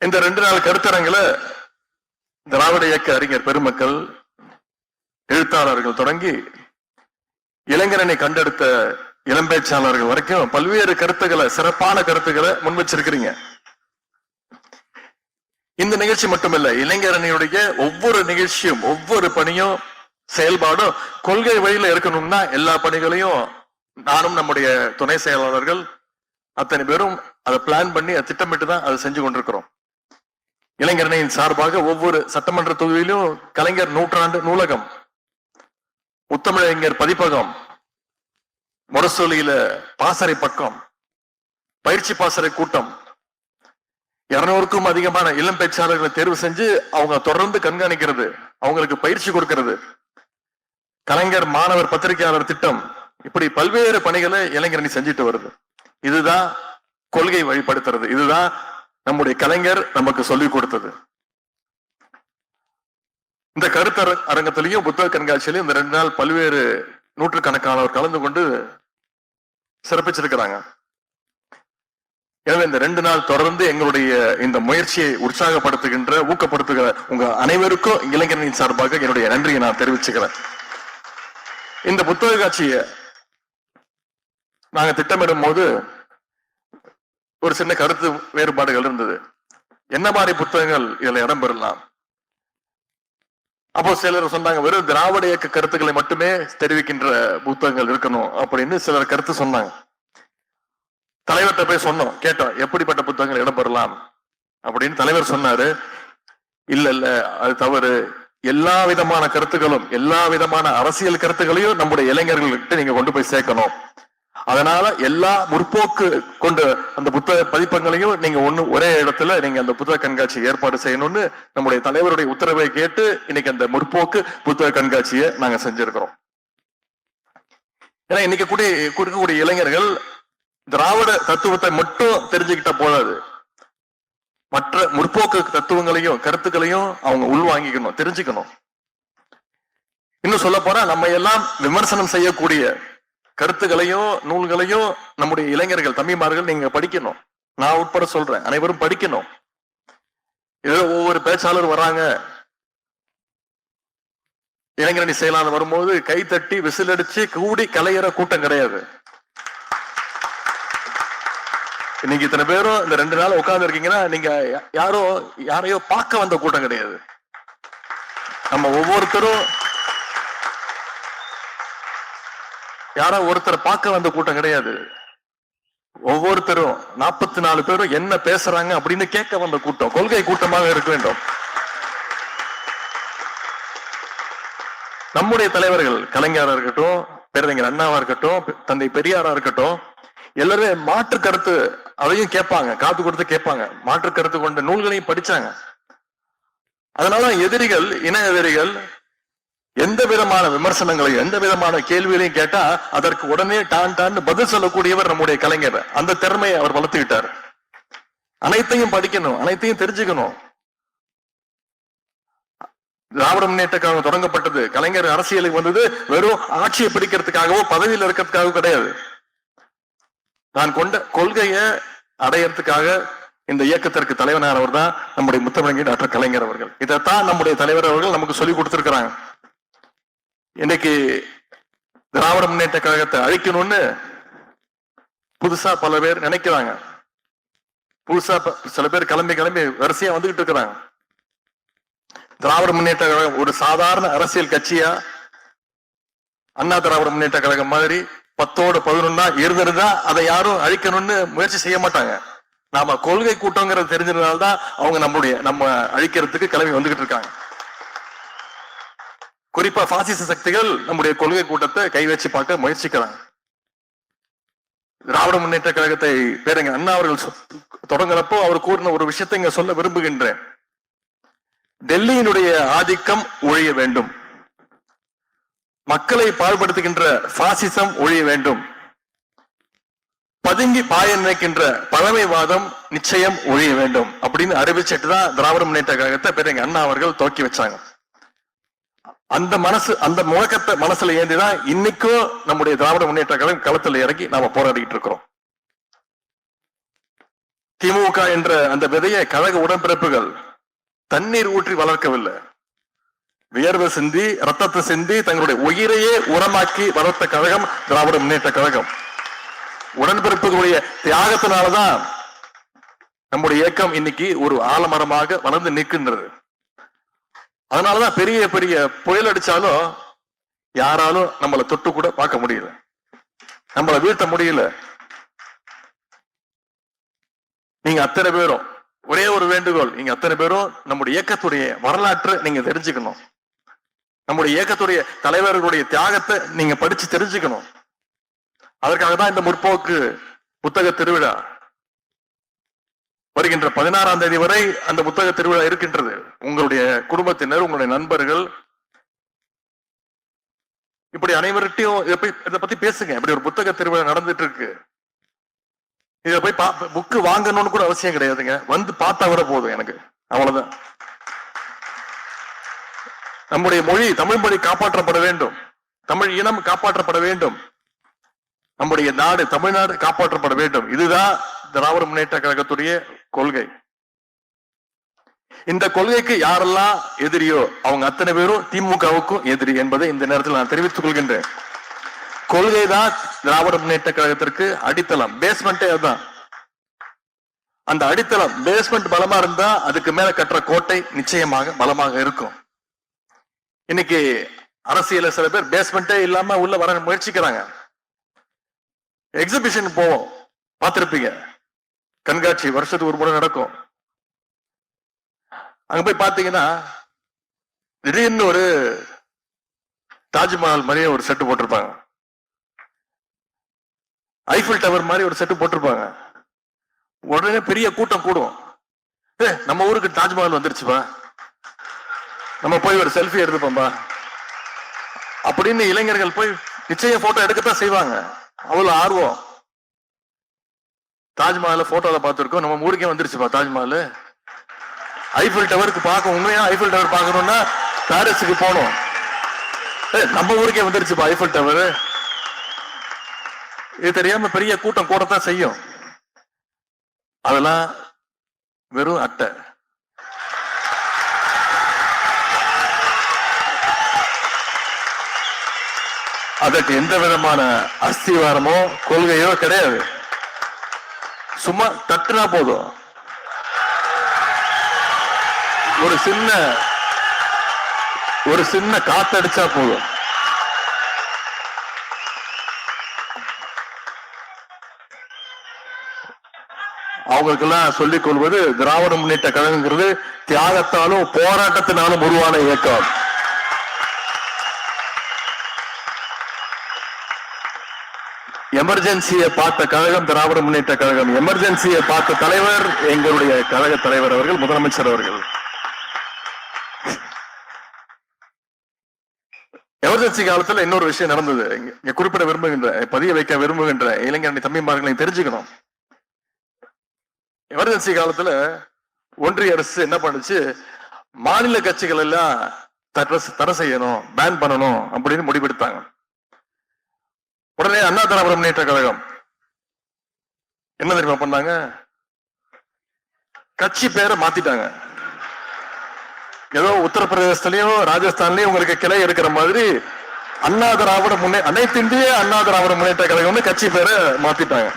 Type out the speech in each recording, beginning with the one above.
இந்த ரெண்டு நாள் கருத்தரங்கில திராவிட இயக்க அறிஞர் பெருமக்கள் எழுத்தாளர்கள் தொடங்கி இளைஞரனை கண்டெடுத்த இளம்பேச்சாளர்கள் வரைக்கும் பல்வேறு கருத்துக்களை சிறப்பான கருத்துக்களை முன் வச்சிருக்கிறீங்க இந்த நிகழ்ச்சி மட்டுமல்ல இளைஞரணியுடைய ஒவ்வொரு நிகழ்ச்சியும் ஒவ்வொரு பணியும் செயல்பாடும் கொள்கை வழியில இருக்கணும்னா எல்லா பணிகளையும் நானும் நம்முடைய துணை செயலாளர்கள் அத்தனை பேரும் அதை பிளான் பண்ணி அதை திட்டமிட்டு தான் அதை செஞ்சு கொண்டிருக்கிறோம். இளைஞரணியின் சார்பாக ஒவ்வொரு சட்டமன்ற தொகுதியிலும் கலைஞர் நூற்றாண்டு நூலகம் முத்தமிழறிஞர் பதிப்பகம் முரசொலியில பாசறை பக்கம் பயிற்சி பாசறை கூட்டம் இருநூறுக்கும் அதிகமான இளம் பேச்சாளர்களை தேர்வு செஞ்சு அவங்க தொடர்ந்து கண்காணிக்கிறது அவங்களுக்கு பயிற்சி கொடுக்கிறது. கலைஞர் மாணவர் பத்திரிகையாளர் திட்டம் இப்படி பல்வேறு பணிகளை இளைஞரணி செஞ்சுட்டு வருது. இதுதான் கொள்கை வழிபடுத்துறது இதுதான் நம்முடைய கலைஞர் நமக்கு சொல்லிக் கொடுத்தது. இந்த கருத்தர அரங்கத்திலையும் புத்தக கண்காட்சியிலையும் இந்த ரெண்டு நாள் பல்வேறு நூற்றுக்கணக்கானவர் கலந்து கொண்டு சிறப்பிச்சிருக்கிறாங்க. எனவே இந்த ரெண்டு நாள் தொடர்ந்து எங்களுடைய இந்த முயற்சியை உற்சாகப்படுத்துகின்ற ஊக்கப்படுத்துகிற உங்க அனைவருக்கும் இளைஞரின் சார்பாக என்னுடைய நன்றியை நான் தெரிவிச்சுக்கிறேன். இந்த புத்தக காட்சியை நாங்க திட்டமிடும் போது ஒரு சின்ன கருத்து வேறுபாடுகள் இருந்தது. என்ன மாதிரி புத்தகங்கள் இதுல இடம்பெறலாம்? அப்போ சிலர் சொன்னாங்க வெறும் திராவிட இயக்க கருத்துக்களை மட்டுமே தெரிவிக்கின்ற புத்தகங்கள் இருக்கணும் அப்படின்னு சிலர் கருத்து சொன்னாங்க. தலைவர்கிட்ட போய் சொன்னோம் கேட்டோம் எப்படிப்பட்ட புத்தகங்கள் இடம்பெறலாம்? அப்படின்னு தலைவர் சொன்னாரு இல்ல இல்ல அது தவறு. எல்லா விதமான கருத்துக்களும் எல்லா விதமான அரசியல் கருத்துக்களையும் நம்முடைய இளைஞர்கள்கிட்ட நீங்க கொண்டு போய் சேர்க்கணும். அதனால எல்லா முற்போக்கு கொண்டு அந்த புத்தக பதிப்பங்களையும் நீங்க ஒண்ணு ஒரே இடத்துல நீங்க அந்த புத்தக கண்காட்சி ஏற்பாடு செய்யணும்னு நம்முடைய தலைவருடைய உத்தரவை கேட்டு இன்னைக்கு அந்த முற்போக்கு புத்தக கண்காட்சியை நாங்க செஞ்சிருக்கிறோம். ஏன்னா இன்னைக்கு கூடிய கொடுக்கக்கூடிய இளைஞர்கள் திராவிட தத்துவத்தை மட்டும் தெரிஞ்சுக்கிட்ட போதாது. மற்ற முற்போக்கு தத்துவங்களையும் கருத்துக்களையும் அவங்க உள்வாங்கிக்கணும் தெரிஞ்சுக்கணும். இன்னும் சொல்ல போனா நம்ம எல்லாம் விமர்சனம் செய்யக்கூடிய கருத்துகளையும் நூல்களையும் நம்முடைய இளைஞர்கள் தம்பிமார்கள் நீங்க படிக்கணும். நான் உட்பட சொல்றேன். அனைவரும் படிக்கணும். ஏதோ ஒவ்வொரு பேச்சாளர் வராங்க. இளைஞரணி செயலாளர் வரும்போது கை தட்டி விசில் அடிச்சு கூடி கலையிற கூட்டம் கிடையாது. இன்னைக்கு இத்தனை பேரும் இந்த ரெண்டு நாள் உட்கார்ந்து இருக்கீங்கன்னா நீங்க யாரோ யாரையோ பார்க்க வந்த கூட்டம் கிடையாது. நம்ம ஒவ்வொருத்தரும் யாரோ ஒருத்தர் பார்க்க வந்த கூட்டம் கிடையாது. ஒவ்வொருத்தரும் நாற்பத்தி நாலு பேரும் என்ன பேசுறாங்க அப்படின்னு கேட்க வந்த கூட்டம். கொள்கை கூட்டமாக இருக்க வேண்டும். நம்முடைய தலைவர்கள் கலைஞரா இருக்கட்டும் பேரறிஞர் அண்ணாவா இருக்கட்டும் தந்தை பெரியாரா இருக்கட்டும் எல்லாருமே மாற்று கருத்து அதையும் கேட்பாங்க காத்து கொடுத்து கேட்பாங்க. மாற்று கருத்து கொண்ட நூல்களையும் படிச்சாங்க. அதனால எதிரிகள் இன எதிரிகள் எந்த விதமான விமர்சனங்களையும் எந்த விதமான கேள்விகளையும் கேட்டா அதற்கு உடனே டான் டான்னு பதில் சொல்லக்கூடியவர் நம்முடைய கலைஞர். அந்த திறமையை அவர் வளர்த்துக்கிட்டார். அனைத்தையும் படிக்கணும் அனைத்தையும் தெரிஞ்சுக்கணும். திராவிட முன்னேற்ற கழகம் தொடங்கப்பட்டது. கலைஞர் அரசியலுக்கு வந்தது வெறும் ஆட்சியை பிடிக்கிறதுக்காகவோ பதவியில் இருக்கிறதுக்காகவோ கிடையாது. நான் கொண்ட கொள்கையை அடையறதுக்காக இந்த இயக்கத்திற்கு தலைவனானவர் தான் நம்முடைய முத்தமிழங்கி டாக்டர் கலைஞர் அவர்கள். இதைத்தான் நம்முடைய தலைவர் அவர்கள் நமக்கு சொல்லி கொடுத்திருக்கிறாங்க. இன்னைக்கு திராவிட முன்னேற்ற கழகத்தை அழிக்கணும்னு புதுசா பல பேர் நினைக்கிறாங்க. புதுசா ப- சில பேர் கிளம்பி கிளம்பி வரிசையா வந்துகிட்டு இருக்கிறாங்க. திராவிட முன்னேற்ற கழகம் ஒரு சாதாரண அரசியல் கட்சியா? அண்ணா திராவிட முன்னேற்ற கழகம் மாதிரி பத்தோடு பதினொன்னா இருந்திருந்தா அதை யாரும் அழிக்கணும்னு முயற்சி செய்ய மாட்டாங்க. நாம கொள்கை கூட்டங்கிறது தெரிஞ்சதுனால்தான் அவங்க நம்மளுடைய நம்ம அழிக்கிறதுக்கு கிளம்பி வந்துகிட்டு இருக்காங்க. குறிப்பா பாசிச சக்திகள் நம்முடைய கொள்கை கூட்டத்தை கை வச்சு பார்க்க முயற்சிக்கிறாங்க. திராவிட முன்னேற்ற கழகத்தை பேருங்க அண்ணா அவர்கள் சொ- தொடங்குறப்போ அவர் கூறின ஒரு விஷயத்தை இங்க சொல்ல விரும்புகின்றேன். டெல்லியினுடைய ஆதிக்கம் ஒழிய வேண்டும். மக்களை பாழ்படுத்துகின்ற பாசிசம் ஒழிய வேண்டும். பதுங்கி பாய நினைக்கின்ற பழமைவாதம் நிச்சயம் ஒழிய வேண்டும் அப்படின்னு அறிவிச்சிட்டு தான் திராவிட முன்னேற்ற கழகத்தை பேருங்க அண்ணா அவர்கள் துவக்கி வச்சாங்க. அந்த மனசு அந்த முழக்கத்தை மனசுல ஏந்திதான் இன்னைக்கும் நம்முடைய திராவிட முன்னேற்ற கழகம் களத்துல இறங்கி நாம போராடிட்டு இருக்கிறோம். திமுக என்ற அந்த விதையை கழக உடன்பிறப்புகள் தண்ணீர் ஊற்றி வளர்க்கவில்லை. வியர்வை சிந்தி ரத்தத்தை சிந்தி தங்களுடைய உயிரையே உரமாக்கி வளர்த்த கழகம் திராவிட முன்னேற்ற கழகம் உடன்பிறப்புகளுடைய தியாகத்தினாலதான் நம்முடைய இயக்கம் இன்னைக்கு ஒரு ஆலமரமாக வளர்ந்து நிற்கின்றது. அதனாலதான் பெரிய பெரிய புயல் அடிச்சாலும் யாராலும் நம்மளை தொட்டு கூட பார்க்க முடியல. நம்மளை வீழ்த்த முடியல. நீங்க அத்தனை பேரும் ஒரே ஒரு வேண்டுகோள் நீங்க அத்தனை பேரும் நம்முடைய இயக்கத்துடைய வரலாற்று நீங்க தெரிஞ்சுக்கணும். நம்முடைய இயக்கத்துடைய தலைவர்களுடைய தியாகத்தை நீங்க படிச்சு தெரிஞ்சுக்கணும். அதற்காக தான் இந்த முற்போக்கு புத்தக திருவிழா வருகின்ற பதினாறாம் தேதி வரை அந்த புத்தக திருவிழா இருக்கின்றது. உங்களுடைய குடும்பத்தினர் உங்களுடைய நண்பர்கள் இப்படி அனைவர்கிட்டையும் இதை போய் இதை பத்தி பேசுங்க. இப்படி ஒரு புத்தக திருவிழா நடந்துட்டு இருக்கு இதை போய் புக்கு வாங்கணும்னு கூட அவசியம் கிடையாதுங்க. வந்து பார்த்தா வர போதும் எனக்கு. அவ்வளவுதான். நம்முடைய மொழி தமிழ் மொழி காப்பாற்றப்பட வேண்டும். தமிழ் இனம் காப்பாற்றப்பட வேண்டும். நம்முடைய நாடு தமிழ்நாடு காப்பாற்றப்பட வேண்டும். இதுதான் திராவிட முன்னேற்ற கழகத்துடைய கொள்கை. இந்த கொள்கைக்கு யாரெல்லாம் எதிரியோ அவங்க அத்தனை பேரும் திமுகவுக்கும் எதிரி என்பதை இந்த நேரத்தில் நான் தெரிவித்துக் கொள்கின்றேன். கொள்கை தான் திராவிட முன்னேற்ற கழகத்திற்கு அடித்தளம் பேஸ்மெண்டே அதுதான். அந்த அடித்தளம் பேஸ்மெண்ட் பலமா இருந்தா அதுக்கு மேல கட்டுற கோட்டை நிச்சயமாக பலமாக இருக்கும். இன்னைக்கு அரசியல சில பேர் பேஸ்மெண்டே இல்லாம உள்ள வர முயற்சிக்கிறாங்க. எக்ஸிபிஷன் போவோம் பார்த்திருப்பீங்க. கண்காட்சி வருஷத்துக்கு ஒரு முறை நடக்கும். அங்க போய் பாத்தீங்கன்னா திடீர்னு ஒரு தாஜ்மஹால் மாதிரியே ஒரு செட்டு போட்டிருப்பாங்க. ஐஃபில் டவர் மாதிரி ஒரு செட்டு போட்டிருப்பாங்க. உடனே பெரிய கூட்டம் கூடும். ஏ நம்ம ஊருக்கு தாஜ்மஹால் வந்துருச்சுப்பா. நம்ம போய் ஒரு செல்ஃபி எடுத்துப்போம்பா. அப்படின்னு இளைஞர்கள் போய் நிச்சயம் போட்டோ எடுக்கத்தான் செய்வாங்க. அவ்வளவு ஆர்வம். தாஜ்மஹால போட்டோல பார்த்துருக்கோம். நம்ம ஊருக்கே வந்துருச்சுப்பா தாஜ்மஹால். ஐஃபில் டவருக்கு பார்க்க உண்மையா ஐஃபில் டவர் பார்க்கணும்னா பாரிஸுக்கு போகணும். நம்ம ஊருக்கே வந்துருச்சுப்பா ஐஃபில் டவர் இது தெரியாம பெரிய கூட்டம் கூடத்தான் செய்யும். அதெல்லாம் வெறும் அட்டை. அதற்கு எந்த விதமான அஸ்திவாரமோ கொள்கையோ கிடையாது. சும்மா தட்டுனா போதும். ஒரு சின்ன ஒரு சின்ன காத்தடிச்சா போதும். அவங்களுக்கெல்லாம் சொல்லிக் கொள்வது திராவிட முன்னேற்ற கழகங்கிறது தியாகத்தாலும் போராட்டத்தினாலும் உருவான இயக்கம். எமர்ஜென்சியை பார்த்த கழகம் திராவிட முன்னேற்ற கழகம். எமர்ஜென்சியை பார்த்த தலைவர் எங்களுடைய கழக தலைவர் அவர்கள் முதலமைச்சர் அவர்கள். எமர்ஜென்சி காலத்துல இன்னொரு விஷயம் நடந்தது. இங்க- குறிப்பிட விரும்புகின்ற பதிய வைக்க விரும்புகின்ற இளைஞரணி தம்பிமார்களை தெரிஞ்சுக்கணும். எமர்ஜென்சி காலத்துல ஒன்றிய அரசு என்ன பண்ணுச்சு? மாநில கட்சிகள் எல்லாம் தடை தடை செய்யணும் பேன் பண்ணணும் அப்படின்னு முடிவெடுத்தாங்க. உடனே அண்ணா திராவிட முன்னேற்ற கழகம். என்ன தெரியுமா பண்ணாங்க? கட்சி பேரை மாத்திட்டாங்க. ஏதோ உத்தரப்பிரதேசத்திலயும் ராஜஸ்தான்லயும் உங்களுக்கு கிளை இருக்கிற மாதிரி அண்ணா திராவிட முன்னே அனைத்து இந்திய அண்ணா திராவிட முன்னேற்ற கழகம்னு கட்சி பேரை மாத்திட்டாங்க.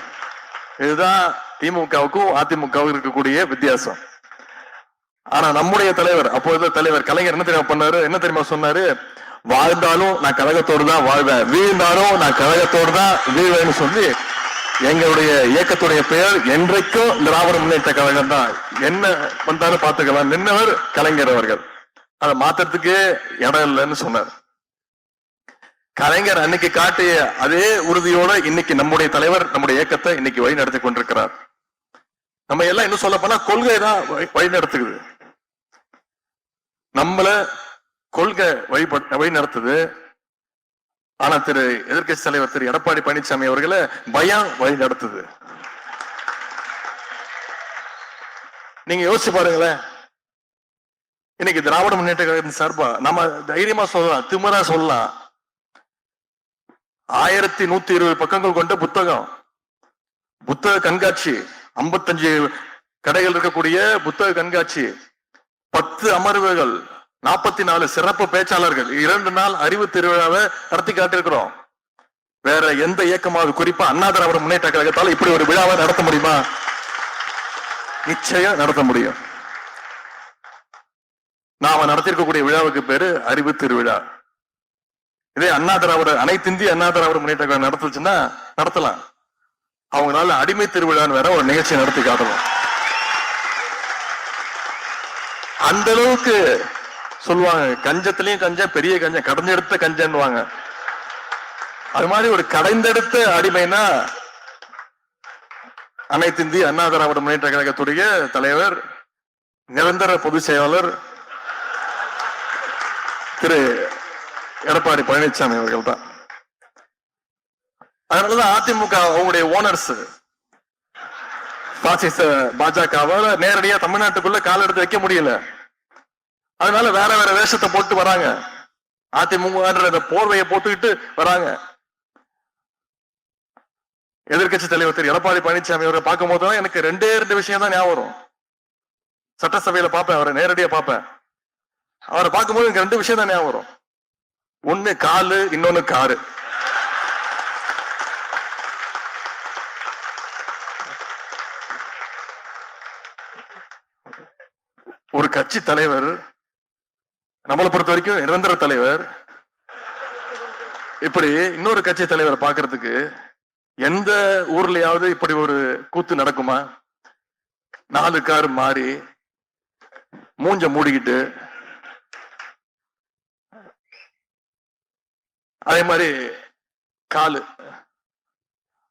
இதுதான் திமுகவுக்கும் அதிமுகவுக்கும் இருக்கக்கூடிய வித்தியாசம். ஆனா நம்முடைய தலைவர் அப்போது தலைவர் கலைஞர் என்ன தெரியுமா பண்ணாரு? என்ன தெரியுமா சொன்னாரு? வாழ்ந்தாலும் நான் கழகத்தோடு தான் வாழ்வேன். வீழ்ந்தாலும் நான் கழகத்தோடு தான் வீழ்வேன்னு சொல்லி எங்களுடைய இயக்கத்துடைய பெயர் என்றைக்கும் திராவிட முன்னேற்ற கழகம் தான். என்ன வந்தாலும் பார்த்துக்கலாம். நின்னவர் கலைஞர் அவர்கள். அதை மாத்துறதுக்கே இடம் இல்லைன்னு சொன்னார். கலைஞர் அன்னைக்கு காட்டிய அதே உறுதியோட இன்னைக்கு நம்முடைய தலைவர் நம்முடைய இயக்கத்தை இன்னைக்கு வழி நடத்தி கொண்டிருக்கிறார். நம்ம எல்லாம் இன்னும் சொல்ல போனா கொள்கை தான் வழி- வழி நடத்துக்குது நம்மள கொள்கை வழிபட் வழி நடத்துது ஆனா திரு எதிர்க்கட்சி தலைவர் திரு எடப்பாடி பழனிசாமி அவர்களை பயம் வழி நடத்துது நீங்க யோசிச்சு பாருங்களேன். இன்னைக்கு திராவிட முன்னேற்ற கழகத்தின் சார்பா நம்ம தைரியமா சொல்லலாம் திமுறா சொல்லலாம். ஆயிரத்தி நூத்தி இருபது பக்கங்கள் கொண்ட புத்தகம் புத்தக கண்காட்சி ஐம்பத்தஞ்சு கடைகள் இருக்கக்கூடிய புத்தக கண்காட்சி பத்து அமர்வுகள் நாற்பத்தி நாலு சிறப்பு பேச்சாளர்கள். இரண்டு நாள் அறிவு திருவிழாவை நடத்தி காட்டியிருக்கிறோம். வேற எந்த இயக்கமாவது குறிப்பா அண்ணா திராவிட முன்னேற்ற கழகத்தால் இப்படி ஒரு விழாவை நடத்த முடியுமா? நிச்சயம் நடத்த முடியும். நாம நடத்திருக்கக்கூடிய விழாவுக்கு பேரு அறிவு திருவிழா. இதே அண்ணா திராவிட அனைத்து இந்திய அண்ணா திராவிட முன்னேற்ற கழகம் நடத்துச்சுன்னா நடத்தலாம். அவங்களால அடிமை திருவிழான்னு வேற ஒரு நிகழ்ச்சி நடத்தி காட்டலாம் அந்த அளவுக்கு சொல்லுவாங்க கஞ்சத்திலையும் கஞ்சம் பெரிய கஞ்சம் கடைஞ்செடுத்த கஞ்சன்னுவாங்க. அது மாதிரி ஒரு கடைந்தெடுத்த அடிமைனா அனைத்து இந்திய அண்ணா திராவிட முன்னேற்ற கழகத்துடைய தலைவர் நிரந்தர பொதுச் செயலாளர் திரு எடப்பாடி பழனிசாமி அவர்கள் தான். அதனாலதான் அதிமுக அவங்களுடைய ஓனர்ஸ் பாசிச பாஜகவால நேரடியா தமிழ்நாட்டுக்குள்ள கால் எடுத்து வைக்க முடியல. அதனால வேற வேற வேஷத்தை போட்டு வராங்க. அதிமுக போர்வையை போட்டுக்கிட்டு வராங்க. எதிர்க்கட்சி தலைவர் திரு. எடப்பாடி பழனிசாமி அவரை பார்க்கும் போதுதான் எனக்கு ரெண்டே ரெண்டு விஷயம் தான் ஞாபகம் வரும். சட்டசபையில பார்ப்பேன் அவரை நேரடியா பார்ப்பேன். அவரை பார்க்கும்போது எனக்கு ரெண்டு விஷயம் தான் ஞாபகம் வரும். ஒண்ணு காலு இன்னொன்னு காரு. ஒரு கட்சி தலைவர் நம்மளை பொறுத்த வரைக்கும் நிரந்தர தலைவர். இப்படி இன்னொரு கட்சி தலைவரை பாக்குறதுக்கு எந்த ஊர்லயாவது இப்படி ஒரு கூத்து நடக்குமா? நாலு கார் மாறி மூஞ்ச மூடிக்கிட்டு. அதே மாதிரி காலு.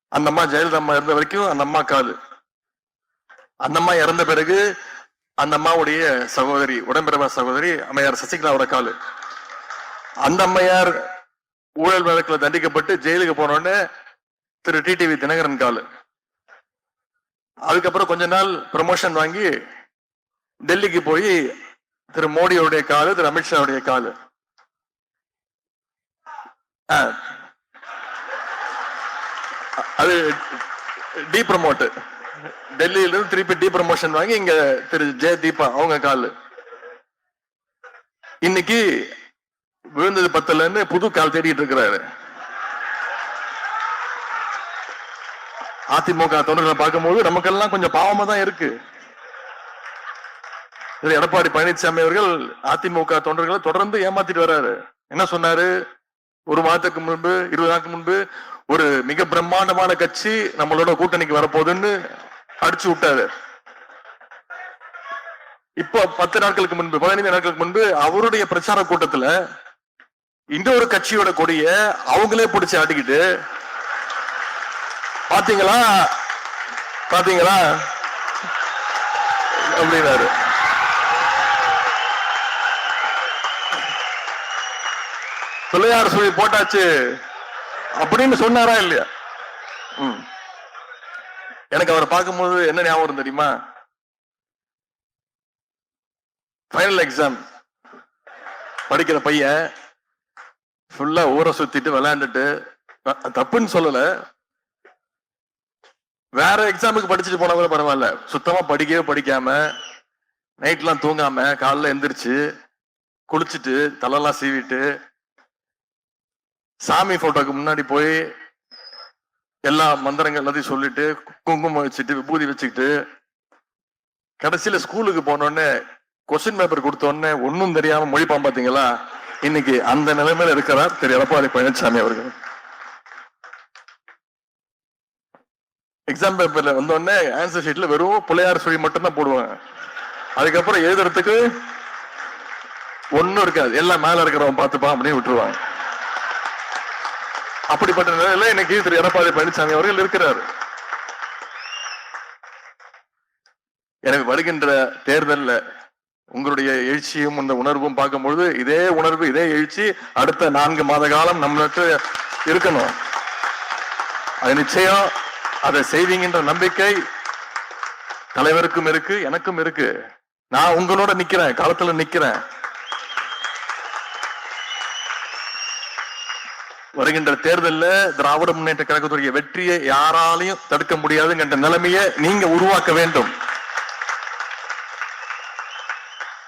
அந்த அம்மா ஜெயலலிதா அம்மா இருந்த வரைக்கும் அந்த அம்மா காலு. அந்த அம்மா இறந்த பிறகு அந்த அம்மாவுடைய சகோதரி உடம்பிரம சகோதரி அம்மையார் சசிகலாவோட காலு அந்த அம்மையார் ஊழல் வழக்கில் தண்டிக்கப்பட்டு ஜெயிலுக்கு போனோடனே திரு டிடிவி தினகரன் காலு அதுக்கப்புறம் கொஞ்ச நாள் ப்ரமோஷன் வாங்கி டெல்லிக்கு போய் திரு மோடியோடைய காலு திரு அமித்ஷாவுடைய காலு அது டி ப்ரமோட்டு டெல்லியில இருந்து திருப்பி டி ப்ரமோஷன் வாங்கி இங்க திரு ஜெய தீபா அவங்க காலு. இன்னைக்கு விழுந்தது பத்தலன்னு புது கால் தேடிட்டு இருக்கிறாரு. அதிமுக தொண்டர்களை பார்க்கும்போது நமக்கெல்லாம் கொஞ்சம் பாவமா தான் இருக்கு. எடப்பாடி பழனிசாமி அவர்கள் அதிமுக தொண்டர்களை தொடர்ந்து ஏமாத்திட்டு வர்றாரு. என்ன சொன்னாரு? ஒரு மாதத்துக்கு முன்பு இருபது நாளுக்கு முன்பு ஒரு மிக பிரம்மாண்டமான கட்சி நம்மளோட கூட்டணிக்கு வரப்போகுதுன்னு அடிச்சு விட்டாரு. இப்போ பத்து நாட்களுக்கு முன்பு பதினைந்து நாட்களுக்கு முன்பு அவருடைய பிரச்சார கூட்டத்துல இன்னொரு கட்சியோட கொடிய அவங்களே பிடிச்சி ஆட்டிக்கிட்டு பாத்தீங்களா? பாத்தீங்களா? அப்படின்னாரு. பிள்ளையார் சொல்லி போட்டாச்சு அப்படின்னு சொன்னாரா இல்லையா? ம். எனக்கு அவரை பார்க்கும்போது என்ன ஞாபகம் தெரியுமா? ஃபைனல் எக்ஸாம் படிக்கிற பையன் ஃபுல்லா ஊரை சுத்திட்டு விளையாண்டுட்டு தப்புன்னு சொல்லல. வேற எக்ஸாமுக்கு படிச்சுட்டு போனா கூட பரவாயில்ல. சுத்தமா படிக்கவே படிக்காம நைட்லாம் தூங்காம காலைல எந்திரிச்சு குளிச்சுட்டு தலைலாம் சீவிட்டு சாமி போட்டோக்கு முன்னாடி போய் எல்லா மந்திரங்கள் எல்லாத்தையும் சொல்லிட்டு குங்குமம் வச்சுட்டு விபூதி வச்சுக்கிட்டு கடைசியில ஸ்கூலுக்கு போனோடனே கொஸ்டின் பேப்பர் கொடுத்த உடனே ஒன்னும் தெரியாம மொழிப்பான் பாத்தீங்களா? இன்னைக்கு அந்த நிலைமையில இருக்கிறார் திரு. எடப்பாடி பழனிசாமி அவர்கள். எக்ஸாம் பேப்பர்ல வந்தோடனே ஆன்சர் ஷீட்ல வெறும் பிள்ளையார் சொல்லி மட்டும்தான் போடுவாங்க. அதுக்கப்புறம் எழுதுறதுக்கு ஒன்னும் இருக்காது. எல்லாம் மேல இருக்கிறவன் பார்த்துப்பான் அப்படின்னு விட்டுருவாங்க. அப்படிப்பட்ட நிலையில இன்னைக்கு திரு எடப்பாடி பழனிசாமி அவர்கள் இருக்கிறார். எனவே வருகின்ற தேர்தல்ல உங்களுடைய எழுச்சியும் அந்த உணர்வும் பார்க்கும்பொழுது இதே உணர்வு இதே எழுச்சி அடுத்த நான்கு மாத காலம் நம்மளுக்கு இருக்கணும். அது நிச்சயம் அதை செய்வீங்கன்ற நம்பிக்கை தலைவருக்கும் இருக்கு எனக்கும் இருக்கு. நான் உங்களோட நிக்கிறேன் களத்துல நிக்கிறேன். வருகின்ற தேர்தல்ல திராவிட முன்னேற்ற கழகத்துடைய வெற்றியை யாராலையும் தடுக்க முடியாதுங்கிற நிலைமையை நீங்க உருவாக்க வேண்டும்.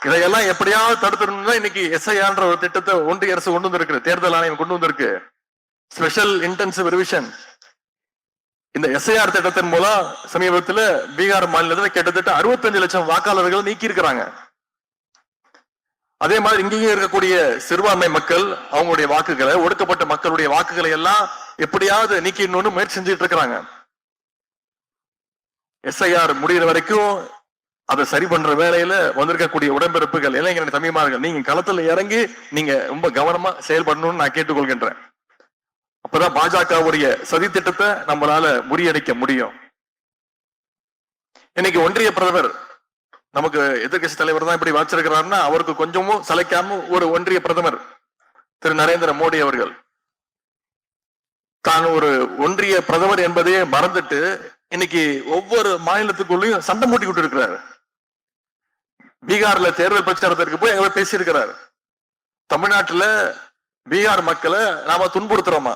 இதையெல்லாம் எப்படியாவது தடுத்துடணும்னா இன்னைக்கு எஸ்ஐஆர்ன்ற ஒரு திட்டத்தை ஒன்றிய அரசு கொண்டு வந்திருக்கு. தேர்தல் ஆணையம் கொண்டு வந்திருக்கு. ஸ்பெஷல் இன்டென்சிவ் ரிவிஷன் இந்த எஸ்ஐஆர் திட்டத்தின் மூலம் சமீபத்துல பீகார் மாநிலத்துல கிட்டத்தட்ட 65 லட்சம் வாக்காளர்கள் நீக்கி இருக்கிறாங்க அதே மாதிரி இங்கேயும் இருக்கக்கூடிய சிறுபான்மை மக்கள் அவங்களுடைய வாக்குகளை ஒடுக்கப்பட்ட மக்களுடைய வாக்குகளை எல்லாம் எப்படியாவது நீக்கிடணும்னு முயற்சி செஞ்சுட்டு இருக்கிறாங்க. எஸ்ஐஆர் முடிகிற வரைக்கும் அதை சரி பண்ற வேலையில வந்திருக்கக்கூடிய உடம்பிறப்புகள் இளைஞர்கள் தமிழ்மார்கள் நீங்க களத்துல இறங்கி நீங்க ரொம்ப கவனமா செயல்படணும்னு நான் கேட்டுக்கொள்கின்றேன். அப்பதான் பாஜகவுடைய சதி திட்டத்தை நம்மளால முறியடிக்க முடியும். இன்னைக்கு ஒன்றிய பிரதமர் நமக்கு எதிர்கட்சி தலைவர் தான் இப்படி வச்சிருக்கிறாருன்னா அவருக்கு கொஞ்சமும் சளைக்காம ஒரு ஒன்றிய பிரதமர் திரு நரேந்திர மோடி அவர்கள். தான் ஒரு ஒன்றிய பிரதமர் என்பதையே மறந்துட்டு இன்னைக்கு ஒவ்வொரு மாநிலத்துக்குள்ளயும் சண்டை மூட்டிக்கிட்டு இருக்கிறாரு. பீகார்ல தேர்தல் பிரச்சாரத்திற்கு போய் அவர் பேசியிருக்கிறாரு. தமிழ்நாட்டுல பீகார் மக்களை நாம துன்புறுத்துறோமா?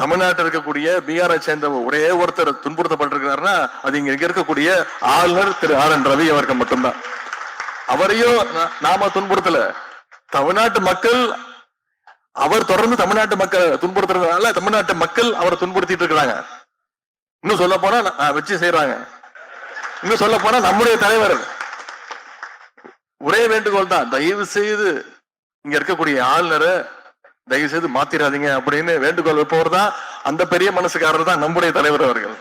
தமிழ்நாட்டில் இருக்கக்கூடிய பீகாரை சேர்ந்த ஒரே ஒருத்தர் துன்புறுத்தப்பட்டிருக்கிறாருன்னா அது இங்க இங்க இருக்கக்கூடிய ஆளுநர் திரு ஆர் என் ரவி அவர்கள் மட்டும்தான். அவரையும் நாம துன்புறுத்தல. தமிழ்நாட்டு மக்கள் அவர் தொடர்ந்து தமிழ்நாட்டு மக்களை துன்புறுத்துறதுனால தமிழ்நாட்டு மக்கள் அவரை துன்புறுத்திட்டு இருக்கிறாங்க. இன்னும் சொல்ல போனா வச்சு செய்யறாங்க இன்னும் சொல்ல போனா நம்முடைய தலைவர். ஒரே வேண்டுகோள் தான். தயவு செய்து இங்க இருக்கக்கூடிய ஆளுநரை தயவு செய்து மாத்திராதீங்க அப்படின்னு வேண்டுகோள் வைப்பவர் தான் அந்த பெரிய மனசுக்காரர் தான் நம்முடைய தலைவர் அவர்கள்.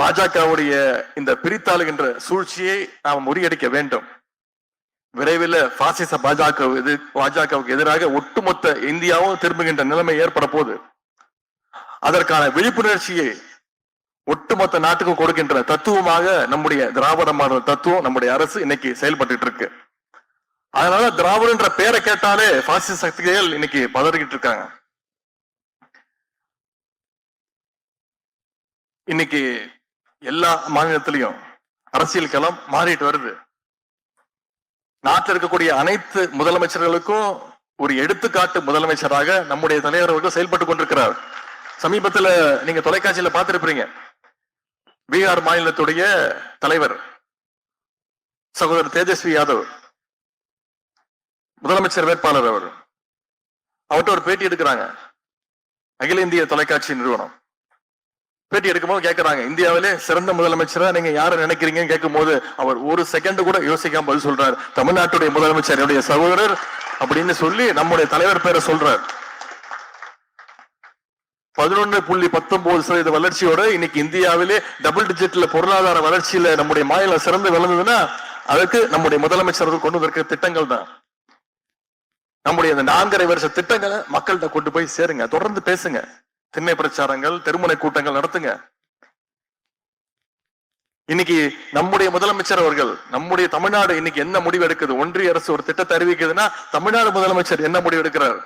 பாஜகவுடைய இந்த பிரித்தாளுகின்ற சூழ்ச்சியை நாம் முறியடிக்க வேண்டும். விரைவில் பாசிச பாஜக இது பாஜகவுக்கு எதிராக ஒட்டுமொத்த இந்தியாவும் திரும்புகின்ற நிலைமை ஏற்பட போகுது. அதற்கான விழிப்புணர்ச்சியை ஒட்டுமொத்த நாட்டுக்கும் கொடுக்கின்ற தத்துவமாக நம்முடைய திராவிட மாடல் தத்துவம் நம்முடைய அரசு இன்னைக்கு செயல்பட்டு இருக்கு. அதனால திராவிடன்ற பேரை கேட்டாலே பாசிச சக்திகள் இன்னைக்கு பதறிக்கிட்டு இருக்காங்க. இன்னைக்கு எல்லா மாநிலத்திலையும் அரசியல் களம் மாறிட்டு வருது. நாட்டில் இருக்கக்கூடிய அனைத்து முதலமைச்சர்களுக்கும் ஒரு எடுத்துக்காட்டு முதலமைச்சராக நம்முடைய தலைவர் அவர்கள் செயல்பட்டு கொண்டிருக்கிறார். சமீபத்துல நீங்க தொலைக்காட்சியில பார்த்திருப்பீங்க. பீகார் மாநிலத்துடைய தலைவர் சகோதரர் தேஜஸ்வி யாதவ். முதலமைச்சர் வேட்பாளர் அவர். அவர்கிட்ட ஒரு பேட்டி எடுக்கிறாங்க. அகில இந்திய தொலைக்காட்சி நிறுவனம். பேட்டி எடுக்கும்போது கேட்கறாங்க இந்தியாவிலே சிறந்த முதலமைச்சரா நீங்க யாரை நினைக்கிறீங்கன்னு கேட்கும்போது அவர் ஒரு செகண்ட் கூட யோசிக்காம பதில் சொல்றாரு. தமிழ்நாட்டுடைய முதலமைச்சர் என்னுடைய சகோதரர் அப்படின்னு சொல்லி நம்முடைய தலைவர் பேரை சொல்றார். பதினொன்னு புள்ளி பத்தொன்பது சதவீத வளர்ச்சியோட இன்னைக்கு இந்தியாவிலே டபுள் டிஜிட்ல பொருளாதார வளர்ச்சியில நம்முடைய மாநிலம் சிறந்து விளங்குதுன்னா அதுக்கு நம்முடைய முதலமைச்சர்கள் கொண்டு வந்திருக்கிற திட்டங்கள் தான் நம்முடைய இந்த நான்கரை வருஷ திட்டங்களை மக்கள்கிட்ட கொண்டு போய் சேருங்க. தொடர்ந்து பேசுங்க. திண்ணை பிரச்சாரங்கள் தெருமுனை கூட்டங்கள் நடத்துங்க. இன்னைக்கு நம்முடைய முதலமைச்சர் அவர்கள் நம்முடைய தமிழ்நாடு இன்னைக்கு என்ன முடிவு எடுக்குது ஒன்றிய அரசு ஒரு திட்டத்தை அறிவிக்குதுன்னா தமிழ்நாடு முதலமைச்சர் என்ன முடிவு எடுக்கிறார்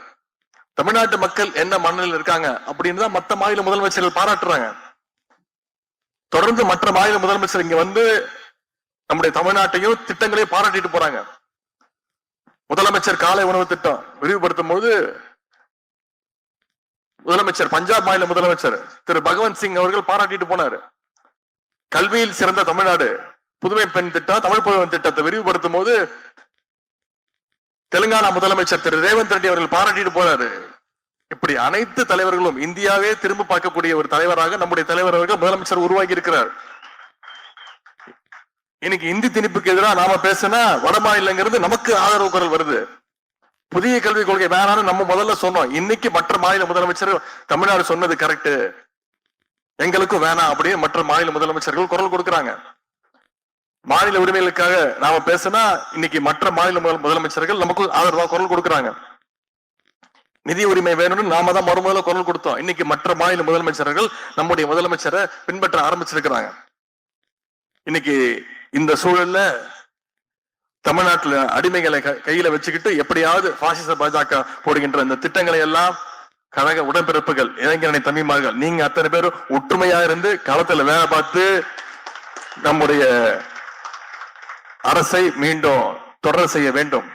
தமிழ்நாட்டு மக்கள் என்ன மனநிலையில் இருக்காங்க? அப்படின்னு தான் மத்த மாநில முதலமைச்சர்கள் பாராட்டுறாங்க. தொடர்ந்து மற்ற மாநில முதலமைச்சர் இங்க வந்து நம்முடைய தமிழ்நாட்டையும் திட்டங்களையும் பாராட்டிட்டு போறாங்க. முதலமைச்சர் காலை உணவு திட்டம் விரிவுபடுத்தும் போது முதலமைச்சர் பஞ்சாப் மாநில முதலமைச்சர் திரு. பகவந்த் சிங் அவர்கள் பாராட்டிட்டு போனார். கல்வியில் சிறந்த தமிழ்நாடு புதுமை பெண் திட்டம் தமிழ் புதுவன் திட்டத்தை விரிவுபடுத்தும் போது தெலுங்கானா முதலமைச்சர் திரு. ரேவந்த் ரெட்டி அவர்கள் பாராட்டிட்டு போறாரு இப்படி அனைத்து தலைவர்களும் இந்தியாவே திரும்ப பார்க்கக்கூடிய ஒரு தலைவராக நம்முடைய தலைவர் அவர்கள் முதலமைச்சர் உருவாகி இருக்கிறார். இன்னைக்கு இந்தி திணிப்புக்கு எதிராக நாம பேசினா வட மாநிலங்கிறது நமக்கு ஆதரவு குரல் வருது. புதிய கல்விக் கொள்கை வேணாம்னு நம்ம முதல்ல சொன்னோம். இன்னைக்கு மற்ற மாநில முதலமைச்சர் தமிழ்நாடு சொன்னது கரெக்ட் எங்களுக்கும் வேணாம் அப்படின்னு மற்ற மாநில முதலமைச்சர்கள் குரல் கொடுக்குறாங்க. மாநில உரிமைகளுக்காக நாம பேசினா இன்னைக்கு மற்ற மாநில முதல் முதலமைச்சர்கள் நமக்கு ஆதரவாக குரல் கொடுக்குறாங்க. நிதி உரிமை வேணும்னு நாம தான் மறுமுதல குரல் கொடுத்தோம். இன்னைக்கு மற்ற மாநில முதலமைச்சர்கள் நம்முடைய முதலமைச்சரை பின்பற்ற ஆரம்பிச்சிருக்கிறாங்க. இன்னைக்கு இந்த சூழல்ல தமிழ்நாட்டுல அடிமைகளை க- கையில வச்சுக்கிட்டு எப்படியாவது பாசிச பாஜக போடுகின்ற இந்த திட்டங்களை எல்லாம் கழக உடன்பிறப்புகள் இளைஞரணி தம்பிமார்கள் நீங்க அத்தனை பேரும் ஒற்றுமையா இருந்து களத்துல வேலை பார்த்து நம்முடைய அரசை மீண்டும் தொடர் செய்ய வேண்டும்.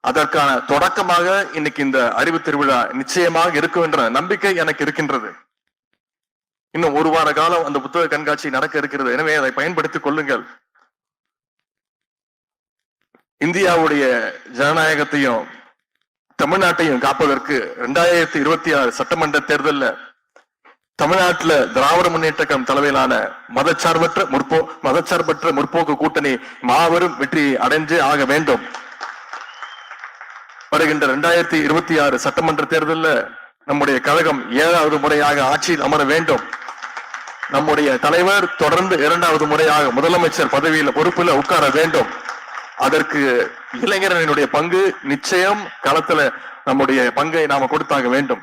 அதற்கான தொடக்கமாக இன்னைக்கு இந்த அறிவு திருவிழா நிச்சயமாக இருக்கும் என்ற நம்பிக்கை எனக்கு இருக்கின்றது. இன்னும் ஒரு வார காலம் அந்த புத்தக கண்காட்சி நடக்க இருக்கிறது. எனவே அதை பயன்படுத்திக் கொள்ளுங்கள். இந்தியாவுடைய ஜனநாயகத்தையும் தமிழ்நாட்டையும் காப்பதற்கு இரண்டாயிரத்தி இருபத்தி ஆறு சட்டமன்ற தேர்தலில் தமிழ்நாட்டுல திராவிட முன்னேற்ற கழகம் தலைமையிலான மதச்சார்பற்ற முற்போ மதச்சார்பற்ற முற்போக்கு கூட்டணி மாபெரும் வெற்றி அடைஞ்சே ஆக வேண்டும். வருகின்ற இரண்டாயிரத்தி இருபத்தி ஆறு சட்டமன்ற தேர்தலில் நம்முடைய கழகம் ஏழாவது முறையாக ஆட்சியில் அமர வேண்டும். நம்முடைய தலைவர் தொடர்ந்து இரண்டாவது முறையாக முதலமைச்சர் பதவியில பொறுப்புல உட்கார வேண்டும். அதற்கு இளைஞரனுடைய பங்கு நிச்சயம் களத்துல நம்முடைய பங்கை நாம கொடுத்தாக வேண்டும்.